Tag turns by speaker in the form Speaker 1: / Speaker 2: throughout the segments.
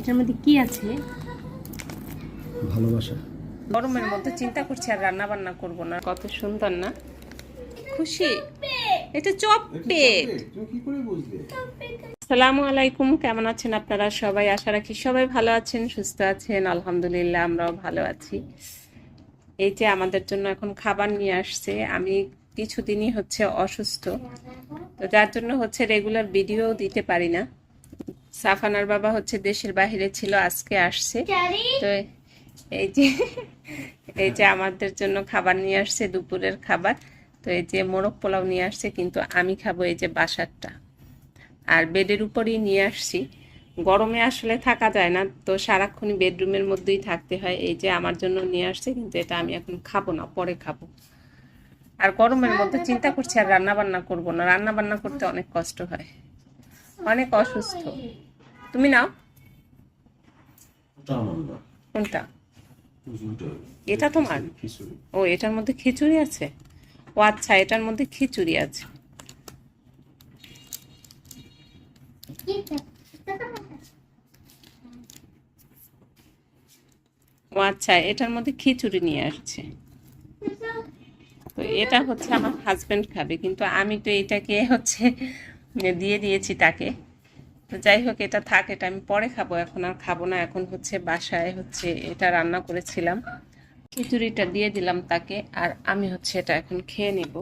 Speaker 1: এটার মধ্যে কি আছে?
Speaker 2: ভালোবাসা।
Speaker 1: গরমের মধ্যে চিন্তা করছি আর রান্না বান্না করব না। কত সুন্দর না? খুশি? এটা চপ পেট।
Speaker 2: তুমি কি করে বুঝলে?
Speaker 1: আসসালামু আলাইকুম কেমন আছেন আপনারা সবাই? আশা রাখি সবাই ভালো আছেন সুস্থ আছেন আলহামদুলিল্লাহ আমরাও ভালো আছি। এই যে আমাদের জন্য এখন খাবার নিয়ে আসছে আমি কিছুদিনই হচ্ছে অসুস্থ তো যার জন্য হচ্ছে রেগুলার ভিডিও দিতে পারি না। সাফানার বাবা হচ্ছে দেশের বাইরে ছিল আজকে আসছে। তো এই যে এই যে আমাদের জন্য খাবার নিয়ে আসছে দুপুরের খাবার। তো এই যে মোরগ পোলাও নিয়ে আসছে কিন্তু আমি খাব এই যে বাসারটা। আর বেডের উপরেই নিয়ে আসছি। গরমে আসলে থাকা যায় না তো সারাক্ষণই বেডরুমের মধ্যেই থাকতে হয়। এই যে আমার জন্য নিয়ে আসছে কিন্তু এটা আমি এখন খাব না পরে খাব। আর গরমের মধ্যে চিন্তা করছি আর রান্না বান্না করব না। রান্না বান্না করতে অনেক কষ্ট হয়। অনেক অসুস্থ। তুমি নাও। কোনটা এটা তোমার? ও এটার মধ্যে খিচুড়ি আছে? ও আচ্ছা এটার মধ্যে খিচুড়ি আছে। ও আচ্ছা এটার মধ্যে খিচুড়ি নিয়ে আসছে। তো এটা হচ্ছে আমার হাজবেন্ড খাবে কিন্তু আমি তো এটাকে হচ্ছে দিয়ে দিয়েছি তাকে। তো যাই হোক, এটা থাক, এটা আমি পরে খাব। এখন আর খাব না। এখন হচ্ছে বাসায় হচ্ছে এটা রান্না করেছিলাম। খিচুড়িটা দিয়ে দিলাম তাকে আর আমি হচ্ছে এটা এখন খেয়ে নেব।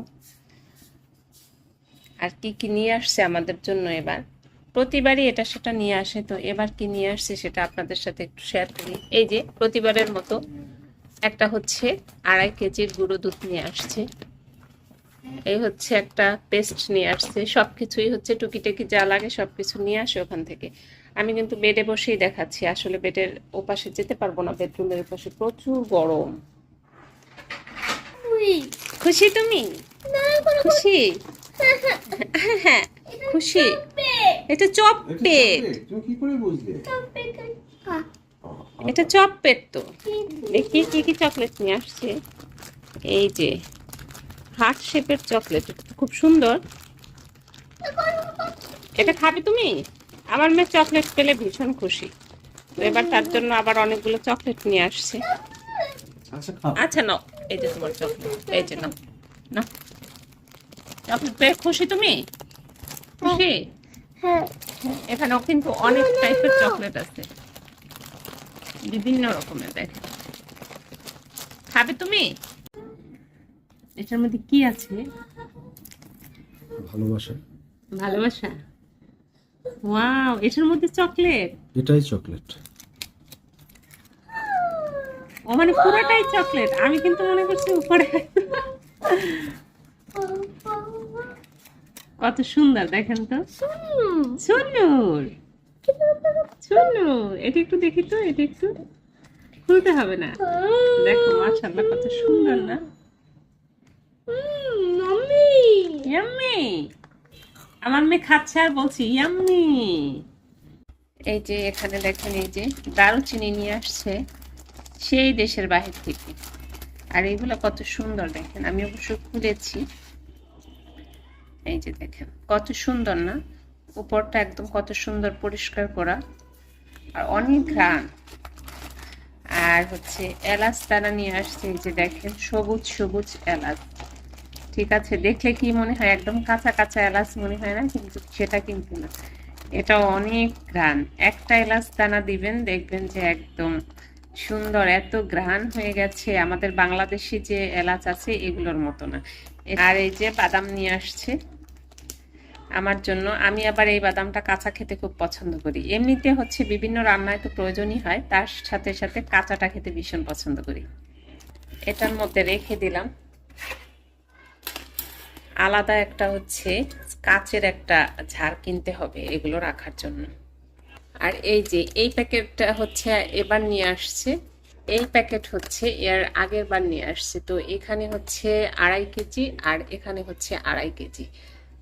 Speaker 1: আর কি কি নিয়ে আসছে আমাদের জন্য এবার? প্রতিবারই এটা সেটা নিয়ে আসে। তো এবার কি নিয়ে আসছে সেটা আপনাদের সাথে একটু শেয়ার করি। এই যে প্রতিবারের মতো একটা হচ্ছে আড়াই কেজির গুঁড়ো দুধ নিয়ে আসছে। এই হচ্ছে একটা পেস্ট নিয়ে আসছে। সব কিছুই হচ্ছে টুকিটাকি যা লাগে সব কিছু নিয়ে আসে ওখান থেকে। আমি কিন্তু বেডে বসেই দেখাচ্ছি। আসলে বেডের ওপাশে যেতে পারব না বেডরুমের ওপাশে প্রচুর গরম। খুশি তুমি? খুশি? হ্যাঁ খুশি। এটা চপ। পেট
Speaker 2: তুমি কি করে বুঝলে?
Speaker 1: এটা চপ পেট তো দেখি কি কি চকলেট নিয়ে আসছে। এই যে হার্ট শেপের চকলেট খুব সুন্দর। এটা খাবে তুমি? আমার মেয়ে চকলেট পেলে ভীষণ খুশি। তো এবার তার জন্য আবার অনেকগুলো চকলেট নিয়ে আসছে।
Speaker 2: আচ্ছা
Speaker 1: আচ্ছা নাও। এই যে তোমার চকলেট এই যে নাও। নাও। চকলেট পেয়ে খুশি তুমি? খুশি? এখানেও কিন্তু অনেক টাইপের চকলেট আছে। বিভিন্ন রকমের দেখেন খাবে তুমি? এটার মধ্যে কি আছে?
Speaker 2: ভালোবাসা।
Speaker 1: ভালোবাসা? ওয়াও এটার মধ্যে চকলেট?
Speaker 2: এটাই চকলেট।
Speaker 1: ও মানে পুরোটাই চকলেট। আমি কিন্তু মনে করছি উপরে। কত সুন্দর দেখেন তো। সুনুর সুনুর এটা একটু দেখি তো এটা একটু খুলতে হবে না। দেখো মাশাআল্লাহ কত সুন্দর না? ইয়াম্মি! আমার মেয়ে খাচ্ছে আর বলছি, ইয়াম্মি! এই যে এখানে দেখেন, এই যে দারুচিনি নিয়ে আসছে সেই দেশের বাহির থেকে। আর এইগুলো কত সুন্দর দেখেন, আমি অবশ্য খুলেছি। এই যে দেখেন, কত সুন্দর না? উপরটা একদম কত সুন্দর পরিষ্কার করা। আর অনেক ঘ্রাণ। আর হচ্ছে এলাচ তারা নিয়ে আসছে, এই যে দেখেন, সবুজ সবুজ এলাচ। ঠিক আছে, দেখলে কি মনে হয়? একদম কাঁচা কাঁচা এলাচ মনে হয় না? কিন্তু সেটা কিন্তু না। এটা অনেক ঘ্রাণ। একটা এলাচ দানা দিবেন, দেখবেন যে একদম সুন্দর, এত ঘ্রাণ হয়ে গেছে। আমাদের বাংলাদেশি যে এলাচ আছে, এগুলোর মতো না। আর এই যে বাদাম নিয়ে আসছে, আমার জন্য। আমি আবার এই বাদামটা কাঁচা খেতে খুব পছন্দ করি। এমনিতে হচ্ছে বিভিন্ন রান্নায় তো প্রয়োজনই হয়। তার সাথে সাথে কাঁচাটা খেতে ভীষণ পছন্দ করি। এটার মধ্যে রেখে দিলাম। আলাদা একটা হচ্ছে কাচের একটা ঝাড় কিনতে হবে এগুলো রাখার জন্য। আর এই যে, এই প্যাকেটটা হচ্ছে এবার নিয়ে আসছে। এই প্যাকেট হচ্ছে এর আগের বার নিয়ে আসছে। তো এখানে হচ্ছে আড়াই কেজি আর এখানে হচ্ছে আড়াই কেজি।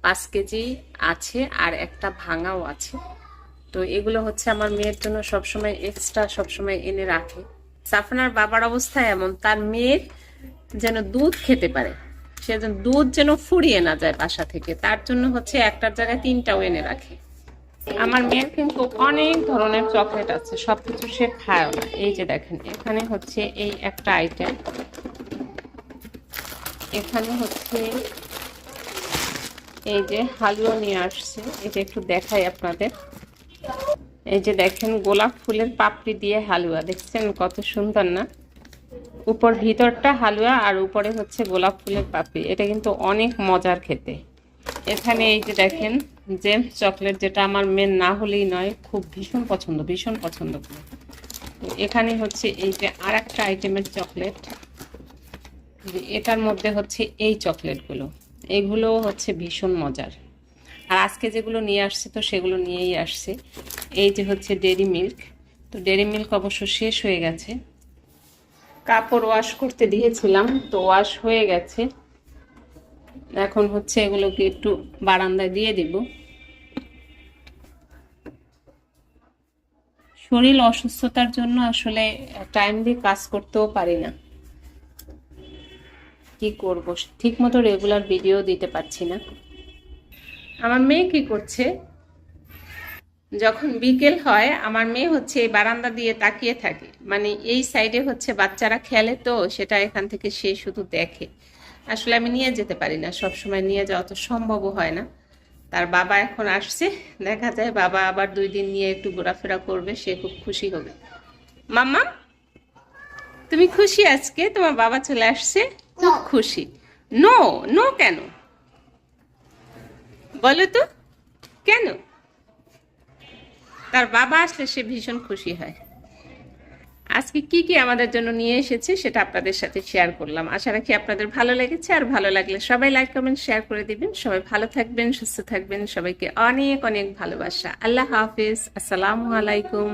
Speaker 1: পাঁচ কেজি আছে আর একটা ভাঙাও আছে। তো এগুলো হচ্ছে আমার মেয়ের জন্য সবসময় এক্সট্রা সবসময় এনে রাখে। সাফনার বাবার অবস্থা এমন, তার মেয়ের যেন দুধ খেতে পারে। সে দুধ যেন ফুরিয়ে না যায় বাসা থেকে। তার জন্য হচ্ছে একটার জায়গায় তিনটাও এনে রাখে। আমার মেয়ের কিন্তু অনেক ধরনের চকলেট আছে, সবকিছু সে খায় না। এই যে দেখেন, এখানে হচ্ছে এই একটা আইটেম এখানে হচ্ছে এই যে হালুয়া নিয়ে আসছে। এটা একটু দেখাই আপনাদের। এই যে দেখেন, গোলাপ ফুলের পাপড়ি দিয়ে হালুয়া। দেখছেন কত সুন্দর না? উপর ভিতরটা হালুয়া আর উপরে হচ্ছে গোলাপ ফুলের পাপড়ি। এটা কিন্তু অনেক মজার খেতে। এখানে এই যে দেখেন, জেমস চকলেট যেটা আমার মেন না হলেই নয়, খুব ভীষণ পছন্দ ভীষণ পছন্দ। করে এখানে হচ্ছে এই যে আর একটা আইটেমের চকলেট। এটার মধ্যে হচ্ছে এই চকলেটগুলো। এগুলো হচ্ছে ভীষণ মজার। আর আজকে যেগুলো নিয়ে আসছে তো সেগুলো নিয়েই আসছে। এই যে হচ্ছে ডেরি মিল্ক। তো ডেরি মিল্ক অবশ্য শেষ হয়ে গেছে। কাপড় ওয়াশ করতে দিয়েছিলাম, তো ওয়াশ হয়ে গেছে। এখন হচ্ছে এগুলোকে একটু বারান্দায় দিয়ে দিব। শরীর অসুস্থতার জন্য আসলে টাইমলি কাজ করতেও পারি না। কি করব? ঠিক মতো রেগুলার ভিডিও দিতে পারছি না। আমার মেয়ে কি করছে? যখন বিকেল হয় আমার মেয়ে হচ্ছে এই বারান্দা দিয়ে তাকিয়ে থাকে। মানে এই সাইডে হচ্ছে বাচ্চারা খেলে তো সেটা এখান থেকে সে শুধু দেখে। আসলে আমি নিয়ে যেতে পারি না সব সময় নিয়ে যাওয়া তো সম্ভবও হয় না। তার বাবা এখন আসছে দেখা যায় বাবা আবার দুই দিন নিয়ে একটু ঘোরাফেরা করবে সে খুব খুশি হবে। মাম্মা তুমি খুশি আজকে? তোমার বাবা চলে আসছে? খুব খুশি। নো নো কেন? বলো তো কেন? তার বাবা আসলে সে ভীষণ খুশি হয়। আজকে কি কি আমাদের জন্য নিয়ে এসেছে সেটা আপনাদের সাথে শেয়ার করলাম। আশা রাখি আপনাদের ভালো লেগেছে। আর ভালো লাগলে সবাই লাইক কমেন্ট শেয়ার করে দিবেন। সবাই ভালো থাকবেন, সুস্থ থাকবেন। সবাইকে অনেক অনেক ভালোবাসা। আল্লাহ হাফিজ। আসসালামু আলাইকুম।